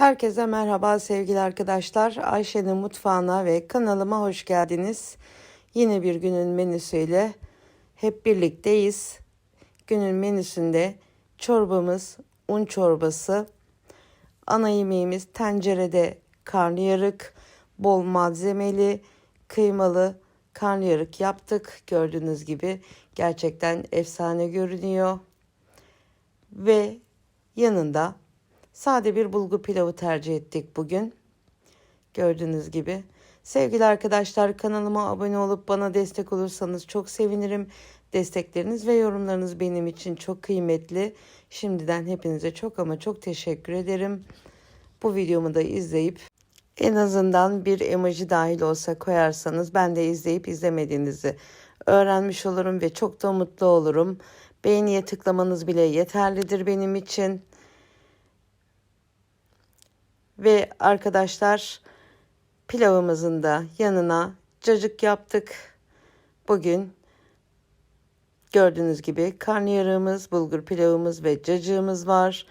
Herkese merhaba sevgili arkadaşlar. Ayşe'nin mutfağına ve kanalıma hoş geldiniz. Yine bir günün menüsüyle hep birlikteyiz. Günün menüsünde çorbamız un çorbası. Ana yemeğimiz tencerede karnıyarık, bol malzemeli, kıymalı karnıyarık yaptık. Gördüğünüz gibi gerçekten efsane görünüyor. Ve yanında Sade bir bulgur pilavı tercih ettik bugün. Gördüğünüz gibi. Sevgili arkadaşlar kanalıma abone olup bana destek olursanız çok sevinirim. Destekleriniz ve yorumlarınız benim için çok kıymetli. Şimdiden hepinize çok ama çok teşekkür ederim. Bu videomu da izleyip en azından bir emoji dahil olsa koyarsanız ben de izleyip izlemediğinizi öğrenmiş olurum ve çok da mutlu olurum. Beğeniye tıklamanız bile yeterlidir benim için. Ve arkadaşlar pilavımızın da yanına cacık yaptık. Bugün gördüğünüz gibi karnıyarığımız, bulgur pilavımız ve cacığımız var.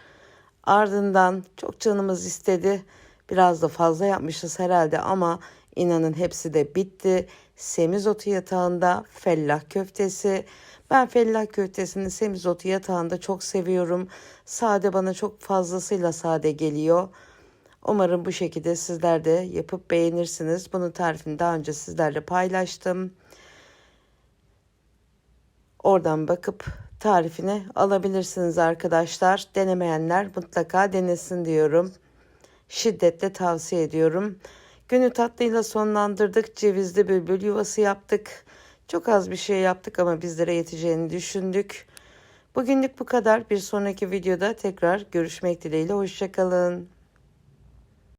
Ardından çok canımız istedi. Biraz da fazla yapmışız herhalde ama inanın hepsi de bitti. Semizotu yatağında fellah köftesi. Ben fellah köftesini semizotu yatağında çok seviyorum. Sade bana çok fazlasıyla sade geliyor. Umarım bu şekilde sizler de yapıp beğenirsiniz. Bunun tarifini daha önce sizlerle paylaştım. Oradan bakıp tarifini alabilirsiniz arkadaşlar. Denemeyenler mutlaka denesin diyorum. Şiddetle tavsiye ediyorum. Günü tatlıyla sonlandırdık. Cevizli bülbül yuvası yaptık. Çok az bir şey yaptık ama bizlere yeteceğini düşündük. Bugünlük bu kadar. Bir sonraki videoda tekrar görüşmek dileğiyle. Hoşçakalın.